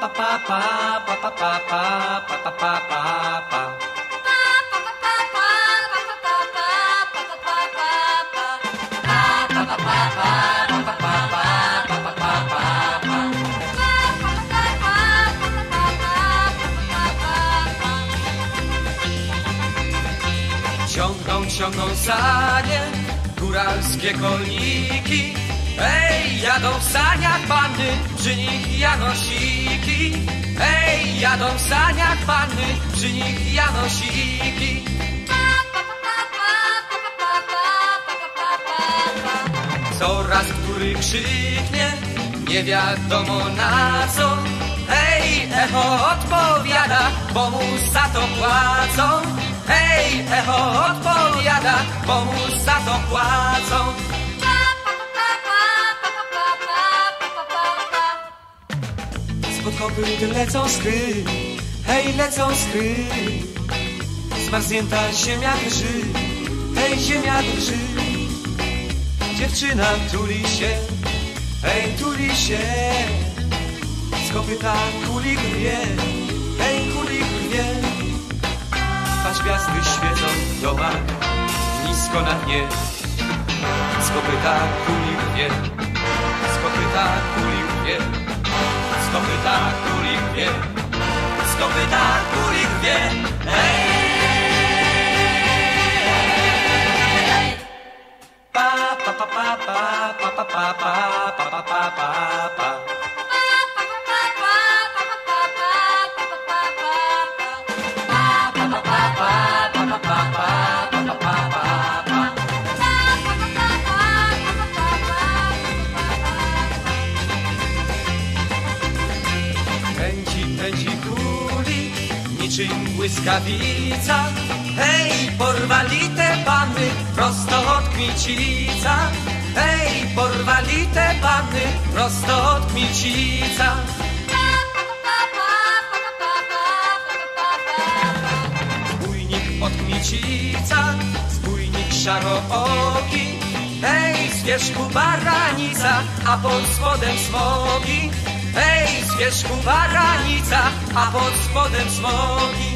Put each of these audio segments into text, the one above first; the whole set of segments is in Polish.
pa pa pa pa pa pa pa pa pa pa pa Ciągną, ciągną sanie góralskie kolniki Ej, jadą w saniach panny, przy nich Janosiki. Ej, jadą w saniach panny, przy nich Janosiki. Coraz który krzyknie, nie wiadomo na co. Ej, echo odpowiada, bo mu za to płacą. Hej, echo odpowiada, bo mu za to płacą. Spod kopyt lecą skry, hej, lecą skry. Zmarznięta ziemia drży, hej, ziemia drży. Dziewczyna tuli się, hej, tuli się. Z kopyta kuli grwie, hej, kuli grwie choć gwiazdy świecą w domach nisko na dnie. Z kopyta kuli rwie, z kopyta kuli rwie, z kopyta królik wie, z kopyta błyskawica. Hej, porwali te panny prosto od Kmicica. Hej, porwali te panny prosto od Kmicica. Zbójnik od Kmicica, zbójnik szarooki. Hej, z wierzchu baranica, a pod spodem smogi. Hej, z wierzchu baranica, a pod spodem smogi.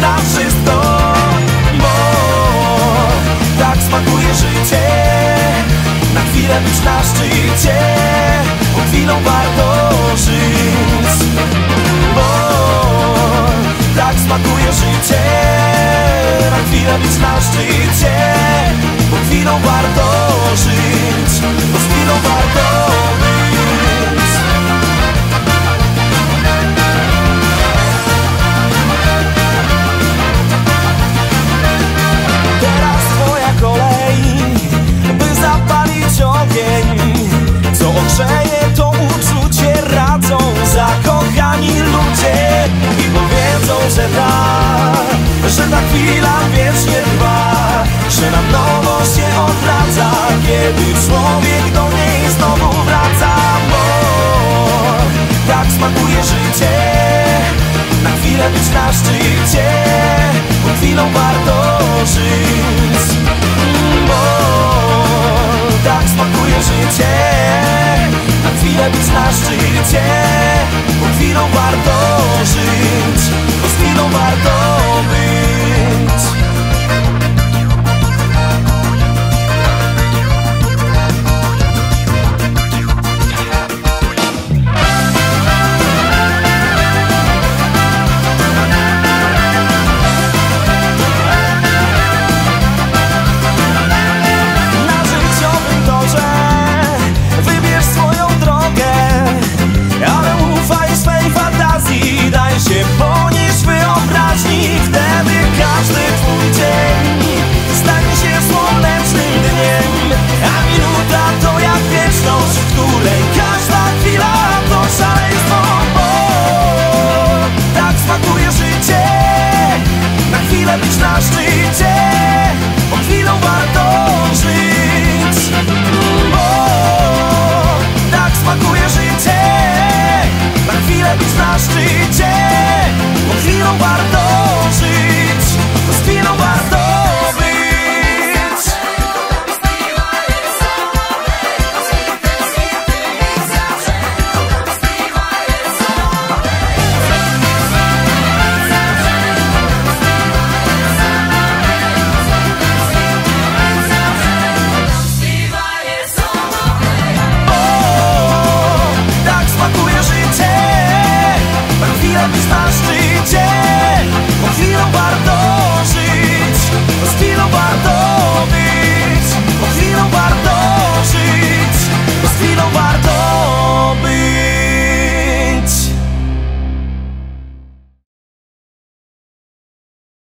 na wszystko Bo tak smakuje życie. Na chwilę być na szczycie Bo chwilą warto żyć. Bo tak smakuje życie. Na chwilę być na szczycie Bo chwilą warto żyć. Bo chwilą warto żyć mną warto żyć Bo tak smakuje życie. Na chwilę być na szczycie Bo chwilą warto żyć Bo z chwilą warto być nasz dzień. Pod chwilą warto